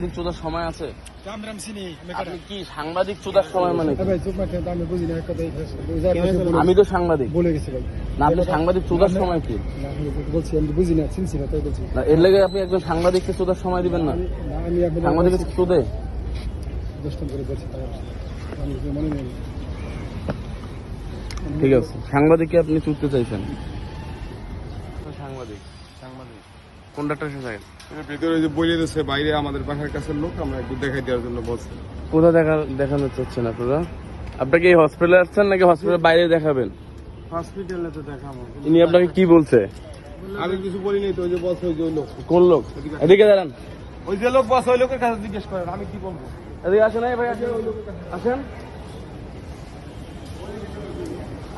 সাংবাদিক চোদার সময় আছে? রাম রাম সিনি আপনি কি সাংবাদিক চোদার সময় মানে আমি তো সাংবাদিক। বলে গেছি না আপনি সাংবাদিক চোদার সময় কি? বলছি আমি বুঝি না চিনছি না তাই বলছি। না, এর লেগে আপনি একজন সাংবাদিককে চোদার সময় দিবেন না। সাংবাদিক চোদে। দশটা করে বলছি তাই আমি কিছু মনে নেই ঠিক আছে সাংবাদিককে আপনি চুদতে চাইছেন। সাংবাদিক। সাংবাদিক। কন্ডাক্টর সাথে ভিতরে যে বলে দিচ্ছে বাইরে আমাদের বাসার কাছের লোক আমরা একটু দেখাই দেওয়ার জন্য বলছি। কোথা দেখা দেখানো চাচ্ছেন আপনারা? আপনাকে এই হসপিটালে আসছেন নাকি হসপিটালের বাইরে দেখাবেন? হসপিটালে তো দেখাবো। ইনি আপনাকে কি বলছে? আমি কিছু বলিনি তো ওই যে বলছে ওই যে লোক। কোন লোক? এদিকে দাঁড়ান। ওই যে লোক বস ওই লোকের কাছে জিজ্ঞেস করেন আমি কি বলব? এদিকে আসেন ভাই আসেন। আসেন।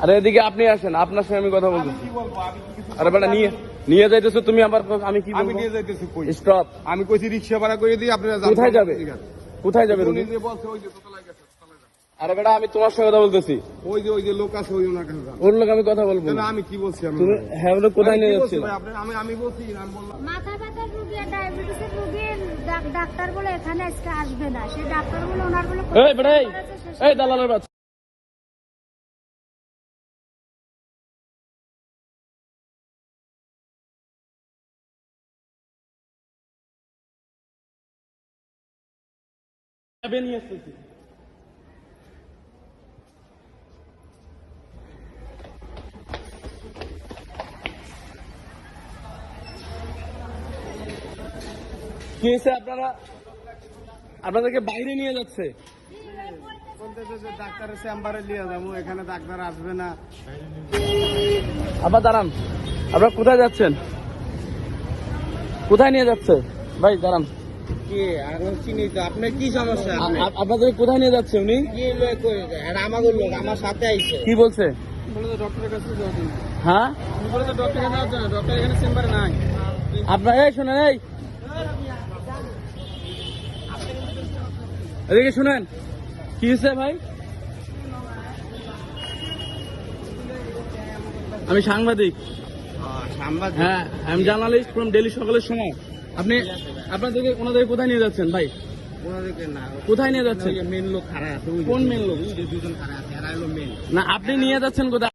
আরে এদিকে আপনি আসেন আপনার সঙ্গে আমি কথা বলব কি বলব? আমি কি কিছু আরে বেটা নিয়ে নিয়ে যাইতেছো তুমি আবার আমি কি আমি নিয়ে যাইতেছি কই? স্টপ আমি কইছি রিক্সা ভাড়া করে দিই আপনারা কোথায় যাবে? কোথায় যাবে উনি যে বলছে ওই যে দোতলায় গেছে, দোতলায় আরে বেটা আমি তোমার সঙ্গে কথা বলতেছি। ওই যে ওই যে লোক আছে ওই ওনার কাছে ওর লোক আমি কথা বলব না। আমি কি বলছি আমি তুমি হ্যাঁ ওর কোথায় নিয়ে যাচ্ছিল ভাই, আপনি- আমি আমি বলছি আমি বললাম। মাথা ব্যথার রুগী আর ডায়াবেটিসের ডাক- ডাক্তার বলে এখানে আজকে আসবে না। সেই ডাক্তার বলে ওনার বলে এই বেটা এই এই দালালের বাচ্চা। আপনারা? আপনাদেরকে বাইরে নিয়ে যাচ্ছে। নিয়ে যাব এখানে ডাক্তার আসবে না আবার দাঁড়ান, আপনারা কোথায় যাচ্ছেন? কোথায় নিয়ে যাচ্ছে? ভাই, দাঁড়ান। এখন চিনি তো। আপনার কি সমস্যা? আ- আ- কোথায় নিয়ে যাচ্ছে উনি? কি লোক আমাদের লোক আমার সাথে আইছে। কি বলছে? ডক্টরের কাছে হ্যাঁ? ডক্টর এখানে চেম্বারে নাই। আপনার এই শুনেন এই। এদিকে শুনেন। কি হয়েছে ভাই? আমি সাংবাদিক। সাংবাদিক। হ্যাঁ আমি জার্নালিস্ট ফ্রম ডেলি সকালের সময়। আপনি আপনাদেরকে ওনাদের কোথায় নিয়ে যাচ্ছেন ভাই? কোথায় নিয়ে যাচ্ছেন? মেন লোক আছে কোন মেন লোক? দুজন খারাপ আছে এরা হলো মেন না আপনি নিয়ে যাচ্ছেন কোথায়?